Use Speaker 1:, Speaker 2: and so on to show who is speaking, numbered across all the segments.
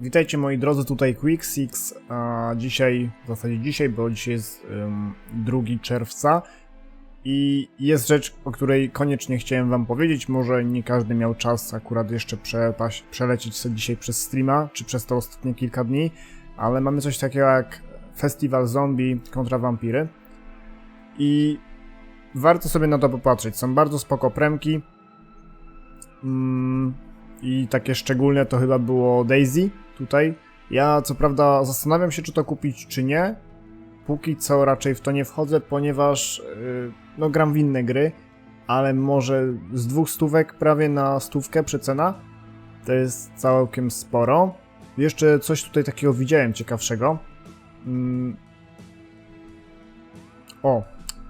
Speaker 1: Witajcie moi drodzy, tutaj QuickSix, a dzisiaj, w zasadzie dzisiaj, bo dzisiaj jest um, 2 czerwca i jest rzecz, o której koniecznie chciałem wam powiedzieć, może nie każdy miał czas akurat jeszcze przepaść, przelecieć sobie dzisiaj przez streama, czy przez te ostatnie kilka dni, ale mamy coś takiego jak Festiwal Zombie kontra Vampiry i warto sobie na to popatrzeć, są bardzo spoko premki, mm, i takie szczególne to chyba było Daisy tutaj. Ja co prawda zastanawiam się, czy to kupić, czy nie. Póki co raczej w to nie wchodzę, ponieważ yy, no gram w inne gry, ale może z dwóch stówek prawie na stówkę przecena. To jest całkiem sporo. Jeszcze coś tutaj takiego widziałem ciekawszego. Mm. O,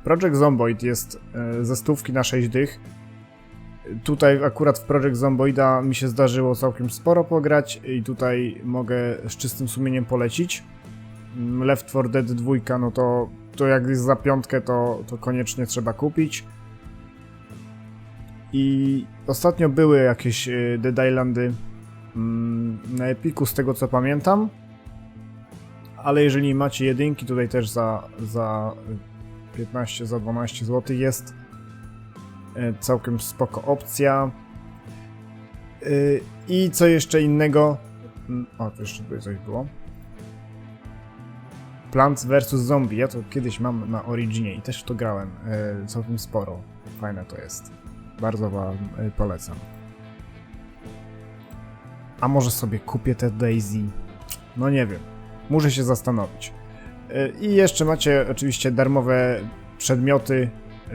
Speaker 1: Project Zomboid jest yy, ze stówki na 6 dych. Tutaj akurat w Project Zomboida mi się zdarzyło całkiem sporo pograć i tutaj mogę z czystym sumieniem polecić. Mm, Left 4 Dead 2, no to, to jak jest za piątkę, to, to koniecznie trzeba kupić. I ostatnio były jakieś y, Dead Islandy mm, na Epiku, z tego co pamiętam. Ale jeżeli macie jedynki, tutaj też za, za 15, za 12 zł jest całkiem spoko opcja. Yy, I co jeszcze innego? Mm, O, tu jeszcze tutaj coś było. Plants vs Zombie. Ja to kiedyś mam na Originie i też w to grałem. Yy, całkiem sporo. Fajne to jest. Bardzo wam polecam. A może sobie kupię te Daisy? No nie wiem. Muszę się zastanowić. I jeszcze macie oczywiście darmowe przedmioty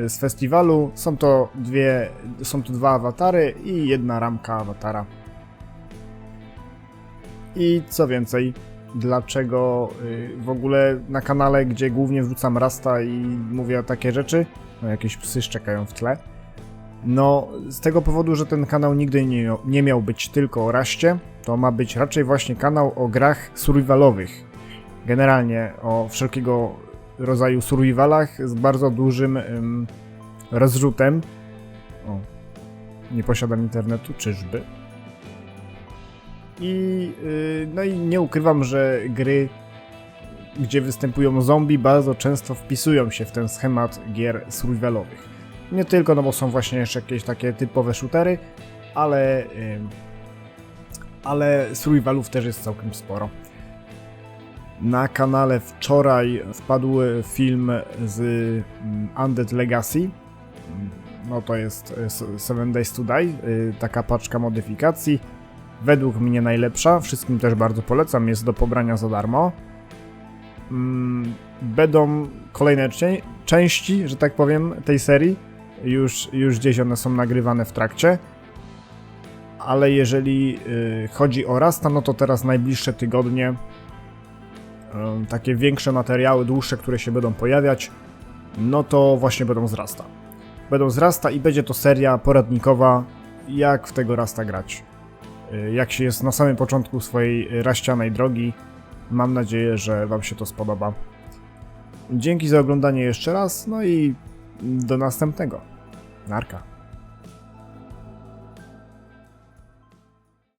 Speaker 1: z festiwalu. Są to dwie, są to dwa awatary i jedna ramka awatara. I co więcej, dlaczego y, w ogóle na kanale, gdzie głównie wrzucam Rasta i mówię takie rzeczy, no jakieś psy szczekają w tle, no z tego powodu, że ten kanał nigdy nie miał, nie miał być tylko o Raście, to ma być raczej właśnie kanał o grach survivalowych. Generalnie o wszelkiego rodzaju survivalach z bardzo dużym ym, rozrzutem. O, nie posiadam internetu, czyżby? I yy, no i nie ukrywam, że gry, gdzie występują zombie, bardzo często wpisują się w ten schemat gier survivalowych. Nie tylko, no bo są właśnie jeszcze jakieś takie typowe shootery, ale yy, ale survivalów też jest całkiem sporo. Na kanale wczoraj wpadł film z mm, Undead Legacy. No to jest y, Seven Days to Die, y, taka paczka modyfikacji. Według mnie najlepsza, wszystkim też bardzo polecam, jest do pobrania za darmo. Mm, Będą kolejne części, że tak powiem, tej serii. Już, już gdzieś one są nagrywane w trakcie. Ale jeżeli y, chodzi o Rasta, no to teraz najbliższe tygodnie takie większe materiały, dłuższe, które się będą pojawiać, no to właśnie będą z Rasta. Będą z Rasta i będzie to seria poradnikowa, jak w tego Rasta grać. Y, Jak się jest na samym początku swojej raścianej drogi. Mam nadzieję, że Wam się to spodoba. Dzięki za oglądanie jeszcze raz, no i do następnego. Narka.